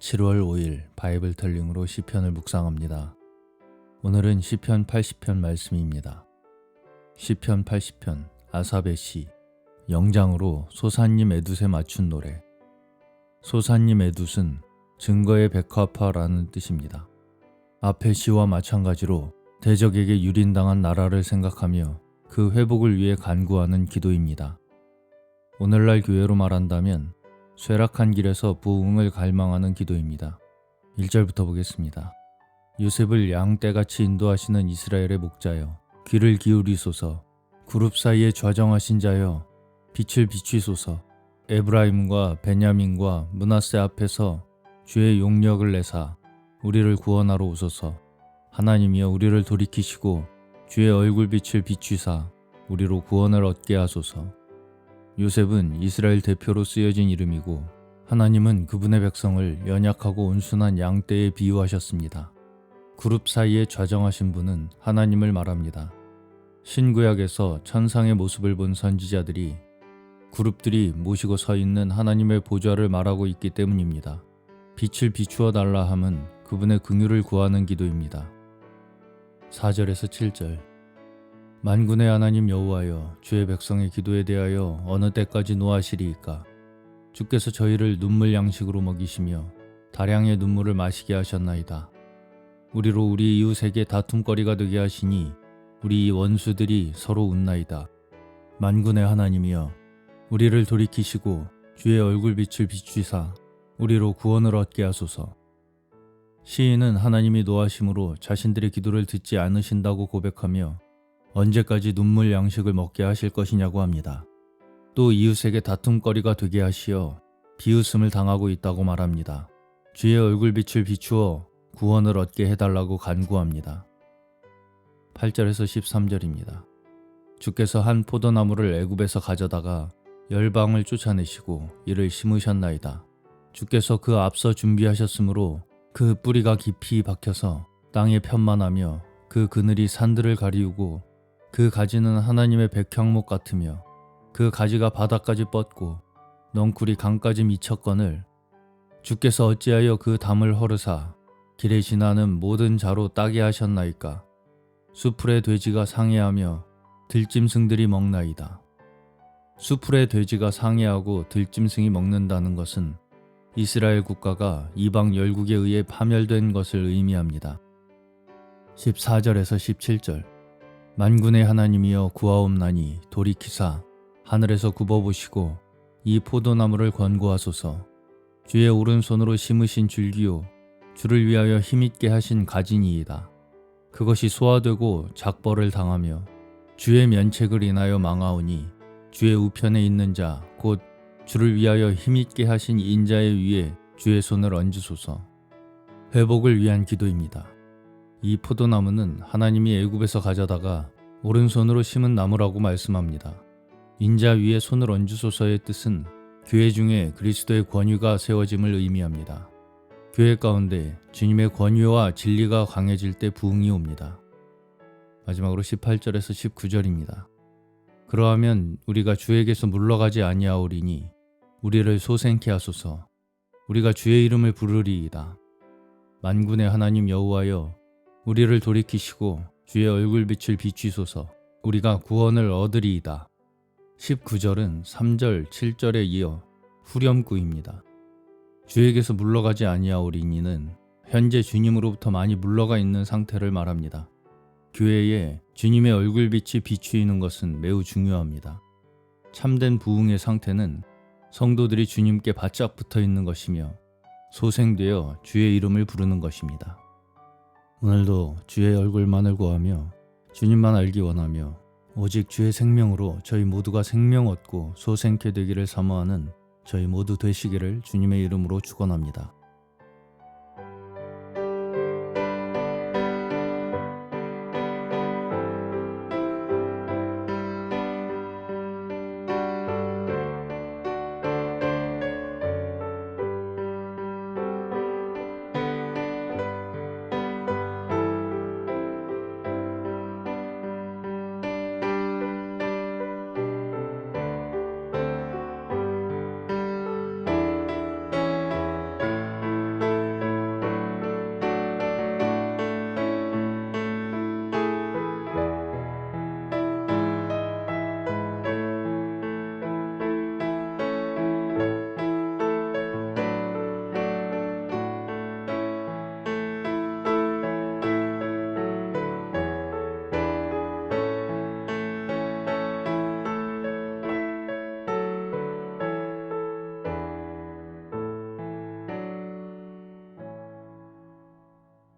7월 5일 바이블 텔링으로 시편을 묵상합니다. 오늘은 시편 80편 말씀입니다. 시편 80편 아삽의 시 영장으로 소사님 에두에 맞춘 노래 소사님 에두은 증거의 백화파라는 뜻입니다. 앞의 시와 마찬가지로 대적에게 유린당한 나라를 생각하며 그 회복을 위해 간구하는 기도입니다. 오늘날 교회로 말한다면 쇠락한 길에서 부흥을 갈망하는 기도입니다. 1절부터 보겠습니다. 요셉을 양떼같이 인도하시는 이스라엘의 목자여 귀를 기울이소서 그룹 사이에 좌정하신 자여 빛을 비추소서 에브라임과 베냐민과 문하세 앞에서 주의 용력을 내사 우리를 구원하러 오소서 하나님이여 우리를 돌이키시고 주의 얼굴빛을 비추사 우리로 구원을 얻게 하소서 요셉은 이스라엘 대표로 쓰여진 이름이고 하나님은 그분의 백성을 연약하고 온순한 양떼에 비유하셨습니다. 그룹 사이에 좌정하신 분은 하나님을 말합니다. 신구약에서 천상의 모습을 본 선지자들이 그룹들이 모시고 서 있는 하나님의 보좌를 말하고 있기 때문입니다. 빛을 비추어 달라 함은 그분의 긍휼을 구하는 기도입니다. 4절에서 7절 만군의 하나님 여호와여 주의 백성의 기도에 대하여 어느 때까지 노하시리이까? 주께서 저희를 눈물 양식으로 먹이시며 다량의 눈물을 마시게 하셨나이다. 우리로 우리 이웃에게 다툼거리가 되게 하시니 우리 이 원수들이 서로 웃나이다. 만군의 하나님이여 우리를 돌이키시고 주의 얼굴빛을 비추사 우리로 구원을 얻게 하소서. 시인은 하나님이 노하심으로 자신들의 기도를 듣지 않으신다고 고백하며 언제까지 눈물 양식을 먹게 하실 것이냐고 합니다. 또 이웃에게 다툼거리가 되게 하시어 비웃음을 당하고 있다고 말합니다. 주의 얼굴빛을 비추어 구원을 얻게 해달라고 간구합니다. 8절에서 13절입니다. 주께서 한 포도나무를 애굽에서 가져다가 열방을 쫓아내시고 이를 심으셨나이다. 주께서 그 앞서 준비하셨으므로 그 뿌리가 깊이 박혀서 땅에 편만하며 그 그늘이 산들을 가리우고 그 가지는 하나님의 백향목 같으며 그 가지가 바닥까지 뻗고 넝쿨이 강까지 미쳤거늘 주께서 어찌하여 그 담을 허르사 길에 지나는 모든 자로 따게 하셨나이까 수풀의 돼지가 상해하며 들짐승들이 먹나이다. 수풀의 돼지가 상해하고 들짐승이 먹는다는 것은 이스라엘 국가가 이방 열국에 의해 파멸된 것을 의미합니다. 14절에서 17절 만군의 하나님이여 구하옵나니 돌이키사 하늘에서 굽어보시고 이 포도나무를 권고하소서 주의 오른손으로 심으신 줄기요 주를 위하여 힘있게 하신 가진이이다. 그것이 소화되고 작벌을 당하며 주의 면책을 인하여 망하오니 주의 우편에 있는 자 곧 주를 위하여 힘있게 하신 인자의 위에 주의 손을 얹으소서. 회복을 위한 기도입니다. 이 포도나무는 하나님이 애굽에서 가져다가 오른손으로 심은 나무라고 말씀합니다. 인자 위에 손을 얹으소서의 뜻은 교회 중에 그리스도의 권위가 세워짐을 의미합니다. 교회 가운데 주님의 권위와 진리가 강해질 때 부흥이 옵니다. 마지막으로 18절에서 19절입니다. 그러하면 우리가 주에게서 물러가지 아니하오리니 우리를 소생케 하소서 우리가 주의 이름을 부르리이다. 만군의 하나님 여호와여 우리를 돌이키시고 주의 얼굴빛을 비추소서 우리가 구원을 얻으리이다. 19절은 3절, 7절에 이어 후렴구입니다. 주에게서 물러가지 아니하오리니는 현재 주님으로부터 많이 물러가 있는 상태를 말합니다. 교회에 주님의 얼굴빛이 비추이는 것은 매우 중요합니다. 참된 부흥의 상태는 성도들이 주님께 바짝 붙어 있는 것이며 소생되어 주의 이름을 부르는 것입니다. 오늘도 주의 얼굴만을 구하며 주님만 알기 원하며 오직 주의 생명으로 저희 모두가 생명 얻고 소생케 되기를 사모하는 저희 모두 되시기를 주님의 이름으로 축원합니다.